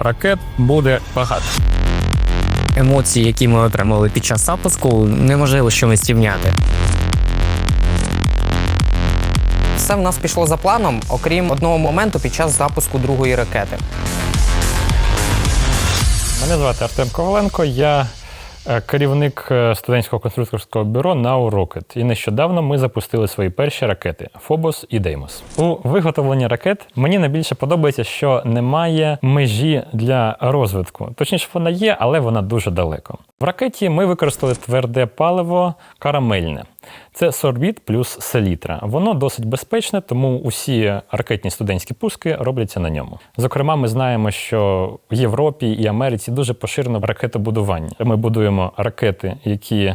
ракет буде багато. Емоції, які ми отримали під час запуску, неможливо чимось рівняти. Все в нас пішло за планом, окрім одного моменту під час запуску другої ракети. Мене звати Артем Коваленко, я керівник е, студентського конструкторського бюро Now Rocket. І нещодавно ми запустили свої перші ракети Фобос і Деймос. У виготовленні ракет мені найбільше подобається, що немає межі для розвитку. Точніше, вона є, але вона дуже далеко. В ракеті ми використали тверде паливо карамельне. Це сорбіт плюс селітра. Воно досить безпечне, тому усі ракетні студентські пуски робляться на ньому. Зокрема, ми знаємо, що в Європі і Америці дуже поширено ракетобудування. Ми будуємо ракети, які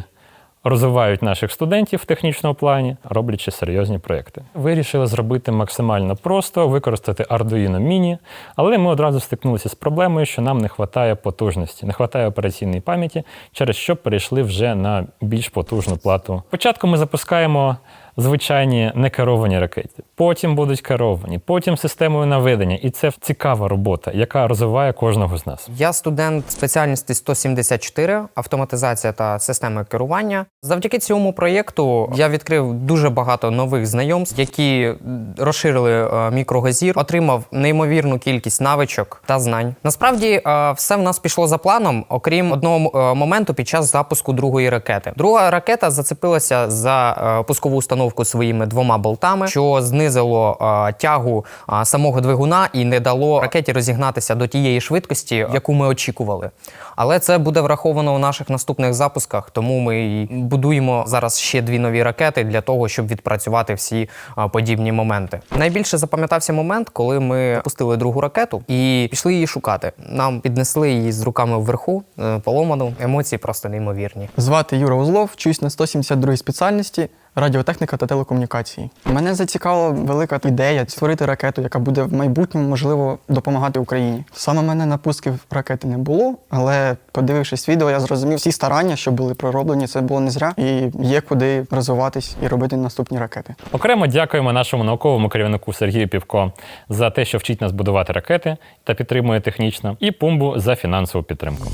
розвивають наших студентів в технічному плані, роблячи серйозні проекти. Вирішили зробити максимально просто, використати Arduino Mini, але ми одразу стикнулися з проблемою, що нам не вистачає потужності, не вистачає операційної пам'яті, через що перейшли вже на більш потужну плату. Спочатку ми запускаємо звичайні некеровані ракети, потім будуть керовані, потім системою наведення. І це цікава робота, яка розвиває кожного з нас. Я студент спеціальності 174 автоматизація та системи керування. Завдяки цьому проєкту я відкрив дуже багато нових знайомств, які розширили е, мікрогазір, отримав неймовірну кількість навичок та знань. Насправді, е, все в нас пішло за планом, окрім одного е, моменту під час запуску другої ракети. Друга ракета зацепилася за пускову установку своїми двома болтами, що знизило тягу самого двигуна і не дало ракеті розігнатися до тієї швидкості, яку ми очікували. Але це буде враховано у наших наступних запусках, тому ми і будуємо зараз ще дві нові ракети для того, щоб відпрацювати всі подібні моменти. Найбільше запам'ятався момент, коли ми пустили другу ракету і пішли її шукати. Нам піднесли її з руками вверху, е, поломану. Емоції просто неймовірні. Звати Юра Узлов, вчусь на 172 спеціальності радіотехніка та телекомунікації. Мене зацікавила велика ідея створити ракету, яка буде в майбутньому можливо допомагати Україні. Саме мене на пусків ракети не було, але подивившись відео, я зрозумів всі старання, що були пророблені, це було не зря, і є куди розвиватись і робити наступні ракети. Окремо дякуємо нашому науковому керівнику Сергію Півко за те, що вчить нас будувати ракети та підтримує технічно, і пумбу за фінансову підтримку.